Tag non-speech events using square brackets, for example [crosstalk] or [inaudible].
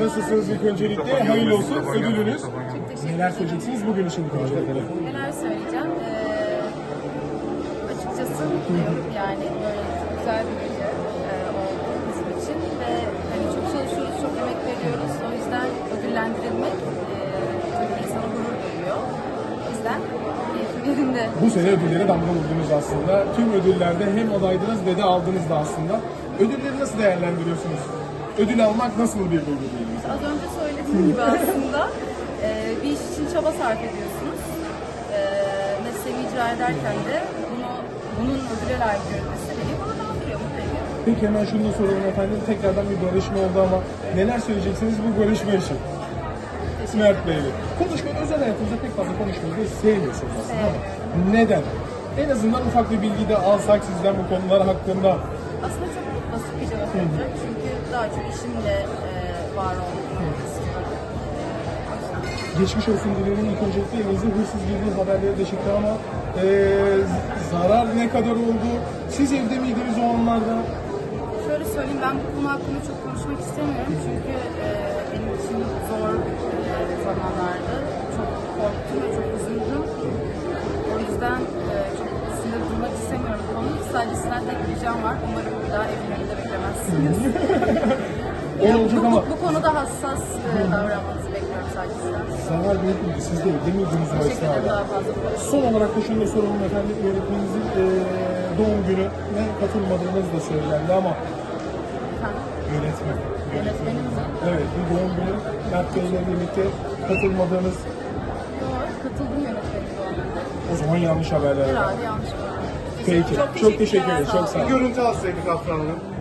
Nasılsınız ilk öncelikle? Hayırlı olsun ödülünüz. Çok teşekkür Neler ederim. söyleyeceksiniz bugün için ilk öncelikle? Neler söyleyeceğim? Ee, açıkçası mutluyum. Yani böyle çok güzel bir gece e, oldu bizim için ve hani çok çalışıyoruz, çok emek veriyoruz. O yüzden ödüllendirilmek e, tabii insana gurur duyuyor. O yüzden yerinde. Bu sene ödülleri damga vurdunuz aslında. Tüm ödüllerde hem adaydınız ve de aldınız da aslında. Ödülleri nasıl değerlendiriyorsunuz? Ödül almak nasıl bir duygu diyelim? Az önce söylediğim gibi aslında e, bir iş için çaba sarf ediyorsunuz. E, mesleğimi icra ederken de bunu bunun ödüle layık görülmesi beni onurlandırıyor, mutlu ediyor. Peki hemen şunu da soralım efendim. Tekrardan bir barışma oldu ama neler söyleyeceksiniz bu barışma için? Mert Bey'le. Konuşmayı özel hayatınızda pek fazla konuşmayı da sevmiyorsunuz aslında ama neden? En azından ufak bir bilgi de alsak sizden bu konular hakkında. Aslında çok basit bir cevap olacak çünkü daha çok işimle e, var olmak istiyorum. Geçmiş olsun dilerim. İlk öncelikle evinizde hırsız girdiği haberleri de çıktı ama eee, zarar ne kadar oldu? Siz evde miydiniz o anlarda? Şöyle söyleyeyim ben bu konu hakkında çok konuşmak istemiyorum çünkü e, benim için zor e, zamanlardı. Çok korktum ve çok üzüldüm. O yüzden Sadece sizden tek bir ricam var. Umarım bir daha evin önünde beklemezsiniz. [laughs] Ya, olacak bu, ama bu, bu konuda hassas e, davranmanızı bekliyorum sadece sizden. büyük müydü? Siz de evde miydiniz o Teşekkür ederim esnada? daha fazla. Son olarak da şunu da soralım efendim. Yönetmeninizin eee doğum gününe katılmadığınız da söylendi ama Efendim, yönetmen. Yönetmenimiz mi? Evet, bir doğum günü Mert Bey'le birlikte katılmadığınız Doğru, katıldım yönetmenim doğumunda. o zaman yanlış haberler. var. Herhalde yanlış var. Peki, çok teşekkür ederim. Çok sağ olun. Görüntü alsaydık Afra Hanım.